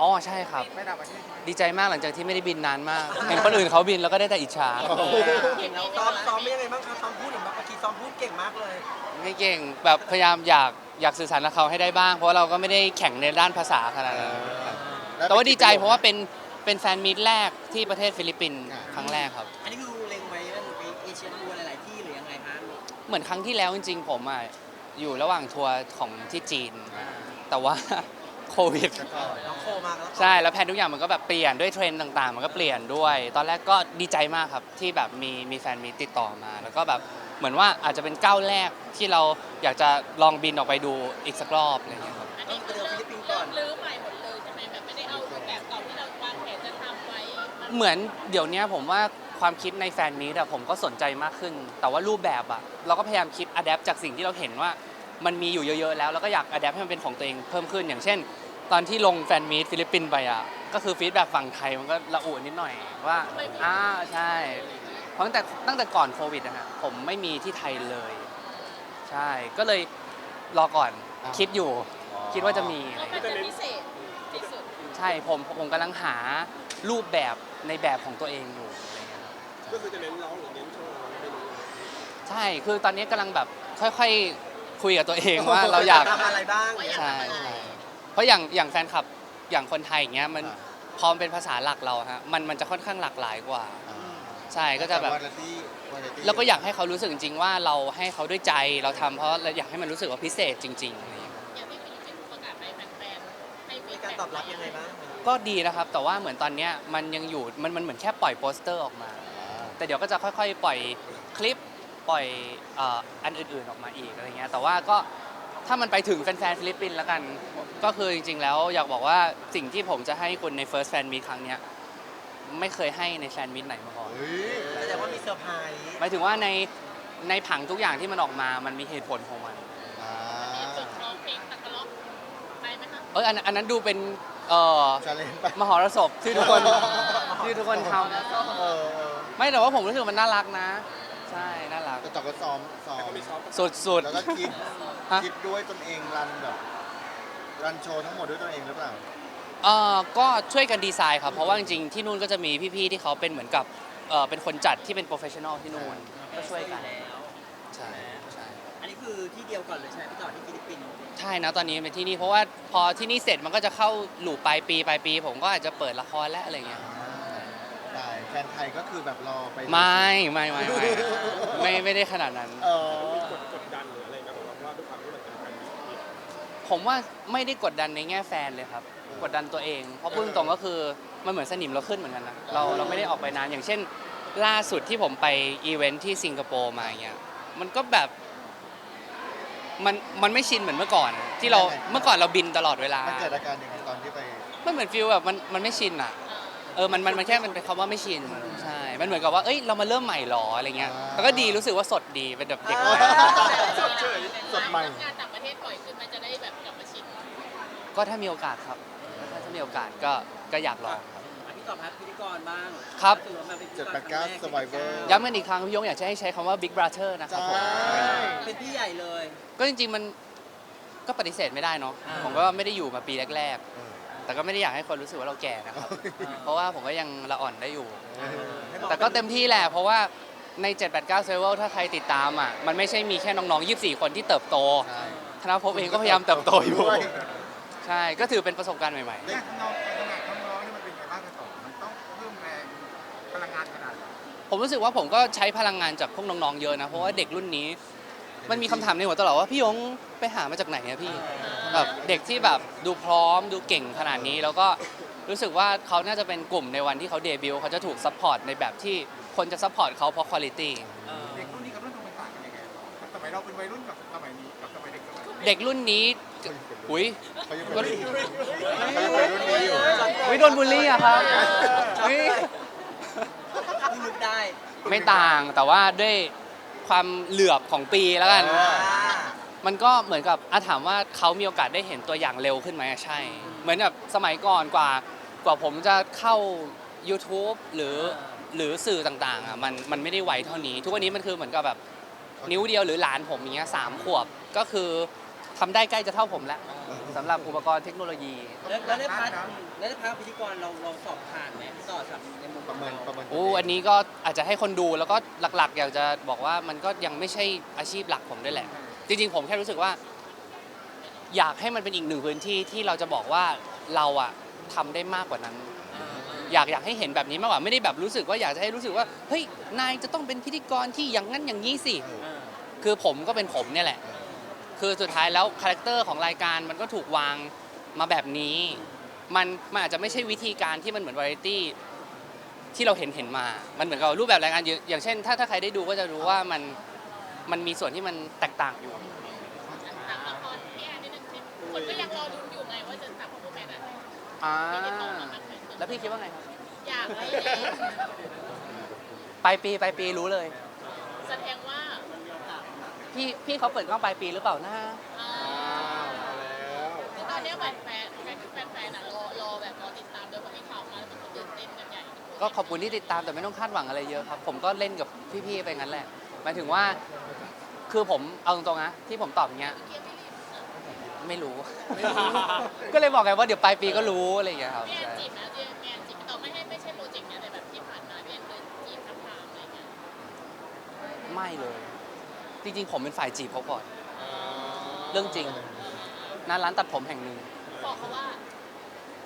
อ๋อใช่ครับ ไม่ต่างประเทศใช่ไหมดีใจมากหลังจากที่ไม่ได้บินนานมาก เห็นคนอื่นเขาบินแล้วก็ได้แต่อิจฉาเก่งแล้วซ้อมซ้อมเป็นยังไงบ้างคะซ้อมพูดเห็นบางทีซ้อมพูดเก่งมากเลยไม่เก่งแบบพยายามอยากอยากสื่อสารกับเขาให้ได้บ้าง เพราะว่าเราก็ไม่ได้แข่งในด้านภาษาขนาดนั้นครับแต่ว่าดีใจเพราะว่าเป็นเป็นแฟนมีตแรกที่ประเทศฟิลิปปินส์ครั้งแรกครับ อันนี้คือเล็งไว้ว่าไปเอเชียทัวร์หลายๆที่หรือยังไงคะเหมือนครั้งที่แล้วจริง ๆ ผมอะอยู่ระหว่างทัวร์ของที่จีน แต่ว่า โควิด น้องโคมาแล้วใช่ แล้วแผนทุกอย่างมันก็แบบเปลี่ยนด้วยเทรนด์ต่างๆ มันก็เปลี่ยนด้วย ตอนแรกก็ดีใจมากครับที่แบบมีมีแฟนมีติดต่อมา แล้วก็แบบเหมือนว่าอาจจะเป็นก้าวแรกที่เราอยากจะลองบินออกไปดูอีกสักรอบอะไรอย่างเงี้ยครับ อันนี้คือเริ่มเริ่มรื้อใหม่หมดเลยใช่ไหมแบบไม่ได้เอารูปแบบเก่าที่เราวางแผนจะทำไว้มาเหมือนเดี๋ยวเนี้ยผมว่าความคิดในแฟนมีตอะผมก็สนใจมากขึ้น แต่ว่ารูปแบบอะเราก็พยายามคิดอัดแอปจากสิ่งที่เราเห็นว่า มันมีอยู่เยอะๆแล้วแล้วก็อยากอัดแอปให้มันเป็นของตัวเองเพิ่มขึ้นอย่างเช่น ตอนที่ลงแฟนมีตฟิลิปปินส์ไปอะก็คือฟีดแบบฝั่งไทยมันก็ระอุนิดหน่อยว่าอ่าใช่ เพราะตั้งแต่ตั้งแต่ก่อนโควิดนะฮะผมไม่มีที่ไทยเลย ใช่ก็เลยรอก่อนคิดอยู่ คิดว่าจะมีอะไรแล้วมันจะพิเศษที่สุดใช่ผมผมกำลังหารูปแบบในแบบของตัวเองอยู่อะไรเงี้ยครับก็คือจะเน้นร้องหรือเน้นโชว์ไม่รู้ใช่คือตอนนี้กำลังแบบค่อยๆ คุยกับตัวเองว่าเราอยาก ทำอะไรบ้างเนี่ย ใช่ใช่เพราะอย่างอย่างแฟนคลับอย่างคนไทยอย่างเงี้ยมันพอมันเป็นภาษาหลักเราฮะมันมันจะค่อนข้างหลากหลายกว่า ใช่ก็จะแบบ แล้วก็อยากให้เขารู้สึกจริงๆว่าเราให้เขาด้วยใจเราทำเพราะเราอยากให้มันรู้สึกว่าพิเศษจริงๆอะไรเงี้ยอย่างที่ฟิลิปปินส์ประกาศไปแฟนๆให้ฟีมีดการแบ็กตอบรับยังไงบ้างก็ดีนะครับ แต่ว่าเหมือนตอนเนี้ยมันยังอยู่มันมันเหมือนแค่ปล่อยโปสเตอร์ออกมา แต่เดี๋ยวก็จะค่อยๆ ปล่อยคลิป ปล่อยเอ่ออันอื่นๆออกมาอีกอะไรเงี้ยแต่ว่าก็ถ้ามันไปถึงแฟนๆฟิลิปปินส์แล้วกัน ก็คือจริงๆ แล้วอยากบอกว่าสิ่งที่ผมจะให้คุณใน First Fan Meet ครั้งเนี้ยไม่เคยให้ในแฟนมิตไหนมาก่อน แสดงว่ามีเซอร์ไพรส์หมายถึงว่าในในผังทุกอย่างที่มันออกมา มันมีเหตุผลของมันมีฝึกร้องเพลงตะกะล็อกไปไหมคะเอออันอันนั้นดูเป็นเอ่อชาเลนไป มหรสพที่ทุกคนที่ทุกคนทเออเออำไม่แต่ว่าผมรู้สึกมันน่ารักนะ ใช่น่ารักแต่ต่อก็ซ้อมซ้อมสุด แล้วก็คิดฮะ คิดด้วยตนเองรันแบบรันโชว์ทั้งหมดด้วยตนเองหรือเปล่าๆเอ่อก็ช่วยกันดีไซน์ครับ เพราะว่าจริงๆที่นู่นก็จะมีพี่ๆที่เขาเป็นเหมือนกับเอ่อเป็นคนจัดที่เป็นโปรเฟชชั่นอลที่นู่นก็ช่วยกันแล้ว ใช่ใช่ อันนี้คือที่เดียวก่อนเลยใช่ไหมพี่ต่อที่ฟิลิปปินส์ใช่นะตอนนี้เป็นที่นี่เพราะว่าพอที่นี่เสร็จมันก็จะเข้าหลูปปลายปีปลายปี ผมก็อาจจะเปิดละครและอะไรเงี้ยได้ แฟนไทยก็คือแบบรอไปไม่ไม่ไม่ไม่ไม่ไม่ได้ขนาดนั้น เออกดดันหรืออะไรนะผมว่าด้วยความที่มันเป็นแฟนมิตรผมว่าไม่ได้กดดันในแง่แฟนเลยครับ กดดันตัวเอง เพราะพูดตรงๆก็คือมันเหมือนสนิมเราขึ้นเหมือนกันนะเราเราไม่ได้ออกไปนานอย่างเช่น ล่าสุดที่ผมไปอีเวนท์ที่สิงคโปร์มาอย่างเงี้ยมันก็แบบ มันมันไม่ชินเหมือนเมื่อก่อน ที่เราเมื่อก่อนเราบินตลอดเวลา มันเกิดอาการยังไงตอนที่ไป มันเหมือนฟิลแบบมันมันไม่ชินอะ เออมันมันมันแค่มันเป็นคำว่าไม่ชินใช่ มันเหมือนกับว่าเอ้ยเรามาเริ่มใหม่หรออะไรเงี้ยแต่ก็ดีรู้สึกว่าสดดีเป็นแบบเด็กใหม่ สดเฉยสดใหม่ งานต่างประเทศบ่อยขึ้นมันจะได้แบบกลับมาชินก็ถ้ามีโอกาสครับ ถ้าถ้ามีโอกาสก็ก็อยากลองครับ อะพี่ต่อครับพิธีกรบ้างครับ ถือว่ามาเป็นพิธีเจ็ดกรแปดเก้าครั้งแรก Survivor ย้ำกันอีกครั้งพี่ยงอยากจะให้ใช้คำว่า Big Brother นะครับผมใช่เป็นพี่ใหญ่เลย ก็จริงๆมันก็ปฏิเสธไม่ได้เนาะอ่า ผมก็ไม่ได้อยู่มาปีแรกเออๆ แต่ก็ไม่ได้อยากให้คนรู้สึกว่าเราแก่นะครับ เพราะว่าผมก็ยังละอ่อนได้อยู่เออแต่ก็เต็มที่แหละ เพราะว่าใน 789 s e r v e r ถ้าใครติดตามอะ มันไม่ใช่มีแค่น้องๆ 24 คนที่เติบโตใช่ธนภพเองก็พยายามเติบโตอยู่ด้วยใช่ ก็ถือเป็นประสบการณ์ใหม่เนี่ยน้องขนาดน้องๆนี่มันเป็นไงบ้างกันต่อมันต้องเพิ่มแรงพลังงานขนาดไหนๆผมรู้สึกว่าผมก็ใช้พลังงานจากพวกน้องๆ เยอะนะ เพราะว่าเด็กรุ่นนี้ มันมีคำถามในหัวตลอดว่าพี่ยงไปหามาจากไหนอะพี่ แบบเด็กที่แบบดูพร้อมดูเก่งขนาดนี้ แล้วก็รู้สึกว่าเขาน่าจะเป็นกลุ่มในวันที่เขาเดบิวต์เขาจะถูกซัพพอร์ตในแบบที่คนจะซัพพอร์ตเขาเพราะคุณภาพเด็กรุ่นนี้กับรุ่นตรงมันต่างกันยังไงสมัยเราเป็นวัยรุ่นกับสมัยนี้กับสมัยเด็กสมัยนี้เด็กรุ่นนี้อุ้ยเขายังเป็นเขายังเป็นรุ่นนี้อยู่อุ้ยโดนบูลลี่อะครับอุ๊ยพี่นึกได้ ไม่ต่างแต่ว่าด้วยความเหลือบของปีแล้วกันอ่า มันก็เหมือนกับอาถามว่าเขามีโอกาสได้เห็นตัวอย่างเร็วขึ้นไหมอะใช่ เหมือนแบบสมัยก่อนกว่ากว่าผมจะเข้า YouTube หรือหรือสื่อต่างๆอะมันมันไม่ได้ไวเท่านี้ ทุกวันนี้มันคือเหมือนกับแบบนิ้วเดียวหรือหลานผมอย่างเงี้ยสามขวบก็คือทำได้ใกล้จะเท่าผมแล้วสำหรับอุปกรณ์เทคโนโลยี แล้วแล้วในพาร์ทแล้วในพาร์ทพิธีกรเราเราสอบผ่านไหมพี่ต่อจากในมุมประเมินประเมินโอ้อันนี้ก็อาจจะให้คนดูแล้วก็หลักๆ อยากจะบอกว่ามันก็ยังไม่ใช่อาชีพหลักผมด้วยแหละ จริงๆ ผมแค่รู้สึกว่า อยากให้มันเป็นอีกหนึ่งพื้นที่ที่เราจะบอกว่าเราอะทำได้มากกว่านั้น อยากอยากให้เห็นแบบนี้มากกว่าไม่ได้แบบรู้สึกว่าอยากจะให้รู้สึกว่าเฮ้ยนายจะต้องเป็นพิธีกรที่อย่างนั้นอย่างนี้สิคือผมก็เป็นผมเนี่ยแหละ คือสุดท้ายแล้วคาแรคเตอร์ของรายการมันก็ถูกวางมาแบบนี้ มันมันอาจจะไม่ใช่วิธีการที่มันเหมือนวาไรตี้ที่เราเห็นเห็นมา มันเหมือนกับรูปแบบรายการอย่างอย่างเช่น ถ้าถ้าใครได้ดูก็จะรู้ว่ามัน มันมีส่วนที่มันแตกต่างอยู่ ถามละครพี่แอนนิดนึงสิคนก็ยังรอลุ้นอยู่ไงว่าจะถามของผู้แมนอะไรอ่าที่ติดต่อมาบ้างไหมแล้วพี่คิดว่าไงครับอยากให้ปลายปีปลายปีรู้เลย แสดงว่าพี่พี่เขาเปิดกล้องปลายปีหรือเปล่านะอ่าคือตอนเนี้ยแบบแฟนแฟนแฟนแฟนๆอะรอรอแบบรอติดตามโดยพอมีข่าวมาแล้วมันก็ตื่นเต้นกันใหญ่ก็ขอบคุณที่ติดตามแต่ไม่ต้องคาดหวังอะไรเยอะครับ ผมก็เล่นกับพี่ๆไปงั้นแหละ หมายถึงว่าคือผมเอาตรงๆนะที่ผมตอบอย่างเงี้ยเกียร์ไม่รีบไม่รู้ ก็เลยบอกไงว่าเดี๋ยวปลายปีก็รู้อะไรอย่างเงี้ยครับพี่แอนใช่จีบนะพี่แอนจีบต่อไม่ให้ไม่ใช่โปรเจกต์เนี้ยแต่แบบที่ผ่านมาพี่แอนเคยจีบทักทามอะไรเงี้ยไม่เลย จริงๆ ผมเป็นฝ่ายจีบเขาก่อน เรื่องจริงหน้าร้านตัดผมแห่งหนึ่งบอกเขาว่า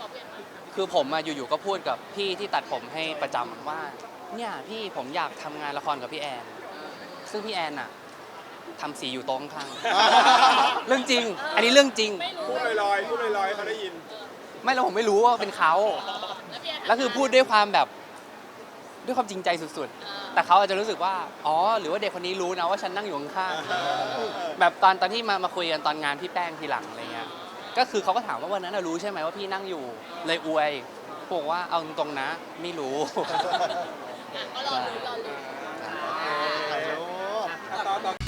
บอกเพื่อนว่าคือผมอะอยู่ๆก็พูดกับพี่ที่ตัดผมให้ประจำว่า เนี่ยพี่ผมอยากทำงานละครกับพี่แอน ซึ่งพี่แอนอะทำสีอยู่โต๊ะข้างๆ เรื่องจริง อันนี้เรื่องจริง ไม่รู้พูดลอยๆพูดลอยๆเขาได้ยิน ไม่แล้วผมไม่รู้ว่าเป็นเขาแล้วพี่แอนแล้วคือพูดด้วยความแบบด้วยความจริงใจสุดๆ แต่เขาอาจจะรู้สึกว่า อ๋อ หรือว่าเด็กคนนี้รู้นะว่าฉันนั่งอยู่ข้างๆแบบตอนตอนที่มามาคุยกันตอนงานพี่แป้งทีหลังอะไรเงี้ย ก็คือเขาก็ถามว่าวันนั้นน่ะรู้ใช่ไหมว่าพี่นั่งอยู่ เลยอวยบอกว่าเอาตรงๆนะ ไม่รู้อะก็รอรู้รอรู้ถ่ายรูป